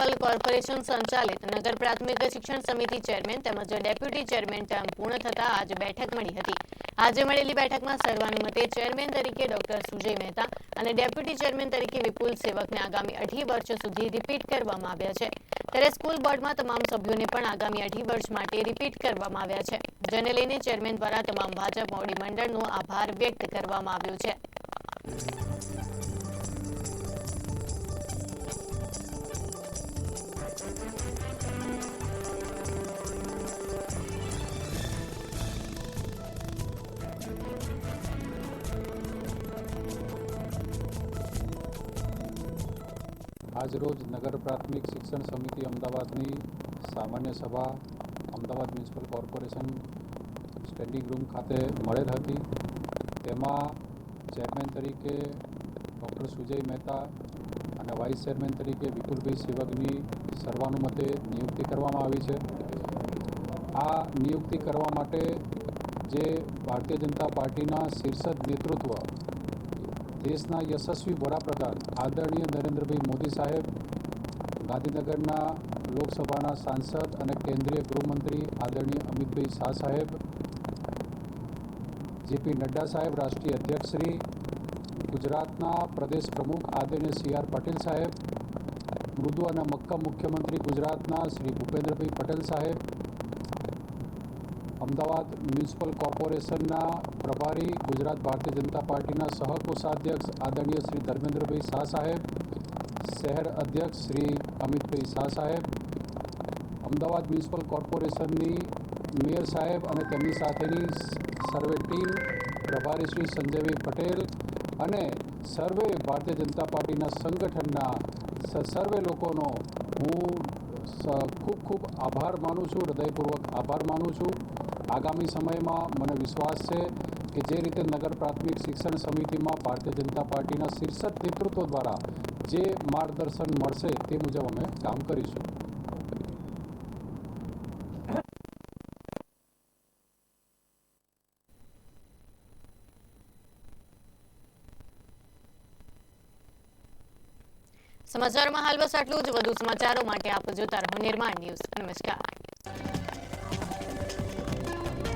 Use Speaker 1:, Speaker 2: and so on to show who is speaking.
Speaker 1: Municipal corporation સંચાલિત નગર પ્રાથમિક શિક્ષણ સમિતિ ચેરમેન તેમજ ડેપ્યુટી ચેરમેન ટર્મ પૂર્ણ થતા આજે બેઠક મળી હતી. આજે મળેલી બેઠકમાં સર્વાનુમતે ચેરમેન તરીકે ડોક્ટર સુજય મહેતા અને ડેપ્યુટી ચેરમેન તરીકે વિપુલ સેવકને આગામી અઢી વર્ષ સુધી રિપીટ કરવામાં આવ્યા છે. ત્યારે સ્કૂલ બોર્ડમાં તમામ સભ્યોને પણ આગામી અઢી વર્ષ માટે રિપીટ કરવામાં આવ્યા છે. જેને લઈને ચેરમેન દ્વારા તમામ ભાજપ મોવડી મંડળનો આભાર વ્યક્ત કરવામાં આવ્યો છે.
Speaker 2: આજરોજ નગર પ્રાથમિક શિક્ષણ સમિતિ અમદાવાદની સામાન્ય સભા Ahmedabad municipal corporation standing room ખાતે મળેલ હતી. તેમાં ચેરમેન તરીકે ડૉક્ટર સુજય મહેતા અને વાઇસ ચેરમેન તરીકે વિપુલભાઈ સેવકની સર્વાનુમતે નિયુક્તિ કરવામાં આવી છે. આ નિયુક્તિ કરવા માટે જે ભારતીય જનતા પાર્ટીના શીર્ષક નેતૃત્વ દેશના યશસ્વી વડાપ્રધાન આદરણીય નરેન્દ્રભાઈ મોદી સાહેબ, ગાંધીનગરના લોકસભાના સાંસદ અને કેન્દ્રીય ગૃહમંત્રી આદરણીય અમિતભાઈ શાહ સાહેબ, જેપી નડ્ડા સાહેબ, રાષ્ટ્રીય અધ્યક્ષ શ્રી ગુજરાતના પ્રદેશ પ્રમુખ આદરણીય સી આર પટેલ સાહેબ, મૃદુ અને મક્કમ મુખ્યમંત્રી ગુજરાતના શ્રી ભૂપેન્દ્રભાઈ પટેલ સાહેબ અમદાવાદ મ્યુનિસિપલ કોર્પોરેશનના પ્રભારી ગુજરાત ભારતીય જનતા પાર્ટીના સહકોષાધ્યક્ષ આદરણીય શ્રી ધર્મેન્દ્રભાઈ શાહ સાહેબ, શહેર અધ્યક્ષ શ્રી અમિતભાઈ શાહ સાહેબ, અમદાવાદ મ્યુનિસિપલ કોર્પોરેશનની મેયર સાહેબ અને તેમની સાથેની સર્વે ટીમ, પ્રભારી શ્રી સંજયભાઈ પટેલ અને સર્વે ભારતીય જનતા પાર્ટીના સંગઠનના સર્વે લોકોનો હું ખૂબ ખૂબ આભાર માનું છું, હૃદયપૂર્વક આભાર માનું છું. આગામી સમયમાં મને વિશ્વાસ છે કે જે રીતે નગર પ્રાથમિક શિક્ષણ સમિતિમાં ભારતીય જનતા પાર્ટીના શીર્ષક નેતૃત્વ દ્વારા જે માર્ગદર્શન મળશે તે મુજબ અમે કામ કરીશું.
Speaker 1: સમાચારોમાં હાલ બસ આટલું જ. વધુ સમાચારો માટે આપ જોતા રહો નિર્માણ ન્યૂઝ. નમસ્કાર.